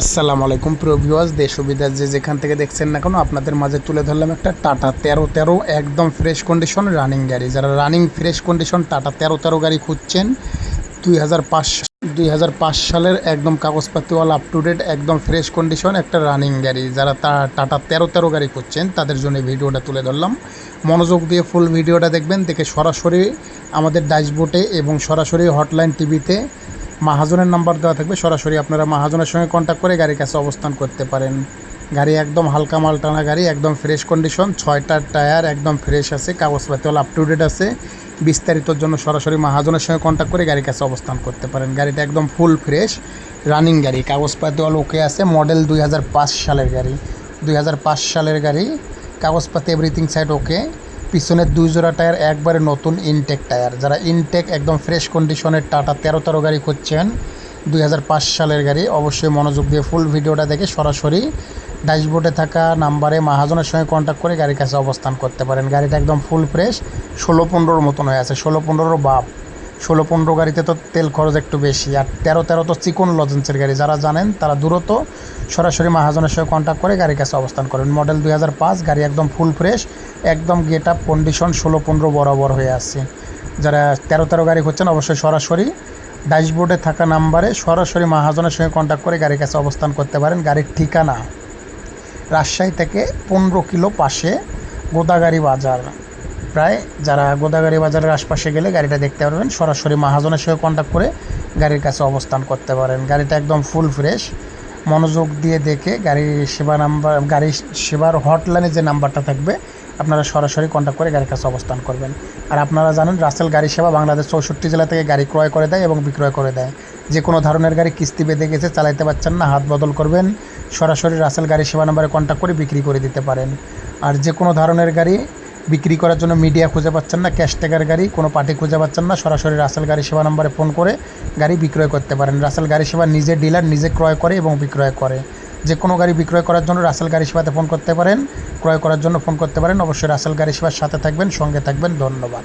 আসসালামু আলাইকুম, প্রিয় ভিউয়ার্স দেশ বিদেশ যে যেখান থেকে দেখছেন না কেন, আপনাদের মাঝে তুলে ধরলাম একটা টাটা তেরো তেরো, একদম ফ্রেশ কন্ডিশন রানিং গাড়ি। যারা রানিং ফ্রেশ কন্ডিশন টাটা তেরো তেরো গাড়ি খুঁজছেন, দুই হাজার পাঁচ দুই হাজার পাঁচ সালের একদম কাগজপাতিওয়ালা আপ টু ডেট একদম ফ্রেশ কন্ডিশন একটা রানিং গাড়ি। যারা টাটা তেরো তেরো গাড়ি খুঁজছেন, তাদের জন্য ভিডিওটা তুলে ধরলাম। মনোযোগ দিয়ে ফুল ভিডিওটা দেখবেন, দেখে সরাসরি আমাদের ড্যাশবোর্ডে এবং সরাসরি হটলাইন টিভিতে মাহাজনের নাম্বার দেওয়া থাকবে। সরাসরি আপনারা মাহাজনের সঙ্গে কন্ট্যাক্ট করে গাড়ির কাছে অবস্থান করতে পারেন। গাড়ি একদম হালকা মাল টানা গাড়ি, একদম ফ্রেশ কন্ডিশন ছয়টার টায়ার একদম ফ্রেশ আছে কাগজপাতি হল আপ টু ডেট আছে। বিস্তারিতর জন্য সরাসরি মাহাজনের সঙ্গে কন্ট্যাক্ট করে গাড়ির কাছে অবস্থান করতে পারেন। গাড়িটা একদম ফুল ফ্রেশ রানিং গাড়ি। কাগজপাতি হল ওকে আছে মডেল দুই হাজার পাঁচ সালের গাড়ি। দুই হাজার পাঁচ সালের গাড়ি কাগজপাতি এভরিথিং সাইড ওকে পিছনের দুই জোড়া টায়ার, একবারে নতুন ইনটেক টায়ার। যারা ইনটেক একদম ফ্রেশ কন্ডিশনের টাটা তেরো তেরো গাড়ি খুঁজছেন, দুই হাজার পাঁচ সালের গাড়ি, অবশ্যই মনোযোগ দিয়ে ফুল ভিডিওটা দেখে সরাসরি ড্যাশবোর্ডে থাকা নাম্বারে মাহাজনের সঙ্গে কন্ট্যাক্ট করে গাড়ির কাছে অবস্থান করতে পারেন। গাড়িটা একদম ফুল ফ্রেশ ষোলো পনেরোর মতন হয়ে আছে, ষোলো পনেরোর বাপ। ষোলো পনেরো গাড়িতে তো তেল খরচ একটু বেশি। আর তেরো তেরো তো চিকন লজেন্সের গাড়ি। যারা জানেন, তারা দূরত সরাসরি মাহাজনের সঙ্গে কন্ট্যাক্ট করে গাড়ির কাছে অবস্থান করেন। মডেল দুই হাজার পাঁচ, গাড়ি একদম ফুল ফ্রেশ একদম গেট আপ কন্ডিশন ষোলো পনেরো বরাবর হয়ে আছে। যারা তেরো তেরো গাড়ি হচ্ছেন অবশ্যই সরাসরি ড্যাশবোর্ডে থাকা নাম্বারে সরাসরি মাহাজনের সঙ্গে কন্ট্যাক্ট করে গাড়ির কাছে অবস্থান করতে পারেন। গাড়ির ঠিকানা রাজশাহী থেকে পনেরো কিলো পাশে গোদাগাড়ি বাজার। প্রায় যারা গোদাগাড়ি বাজারের আশপাশে গেলে গাড়িটা দেখতে পারবেন। সরাসরি মাহাজনের সঙ্গে কন্ট্যাক্ট করে গাড়ির কাছে অবস্থান করতে পারেন। গাড়িটা একদম ফুল ফ্রেশ মনোযোগ দিয়ে দেখে গাড়ির সেবা নাম্বার গাড়ির সেবার হটলাইনে যে নাম্বারটা থাকবে, আপনারা সরাসরি কন্ট্যাক্ট করে গাড়ির কাছে অবস্থান করবেন। আর আপনারা জানেন, রাসেল গাড়ি সেবা বাংলাদেশ চৌষট্টি জেলা থেকে গাড়ি ক্রয় করে দেয় এবং বিক্রয় করে দেয়। যে কোনো ধরনের গাড়ি কিস্তি বেঁধে গেছে, চালাইতে পারছেন না, হাত বদল করবেন, সরাসরি রাসেল গাড়ি সেবা নাম্বারে কন্ট্যাক্ট করে বিক্রি করে দিতে পারেন। আর যে কোনো ধরনের গাড়ি বিক্রি করার জন্য মিডিয়া খুঁজে পাচ্ছেন না ক্যাশ ট্যাগার গাড়ি, কোনো পার্টি খুঁজে পাচ্ছেন না, সরাসরি রাসেল গাড়ি সেবা নম্বরে ফোন করে গাড়ি বিক্রয় করতে পারেন। রাসেল গাড়ি সেবা নিজে ডিলার নিজে ক্রয় করে এবং বিক্রয় করে। যে কোনো গাড়ি বিক্রয় করার জন্য রাসেল গাড়ি সেবাতে ফোন করতে পারেন, ক্রয় করার জন্য ফোন করতে পারেন। অবশ্যই রাসেল গাড়ি সেবার সাথে থাকবেন, সঙ্গে থাকবেন। ধন্যবাদ।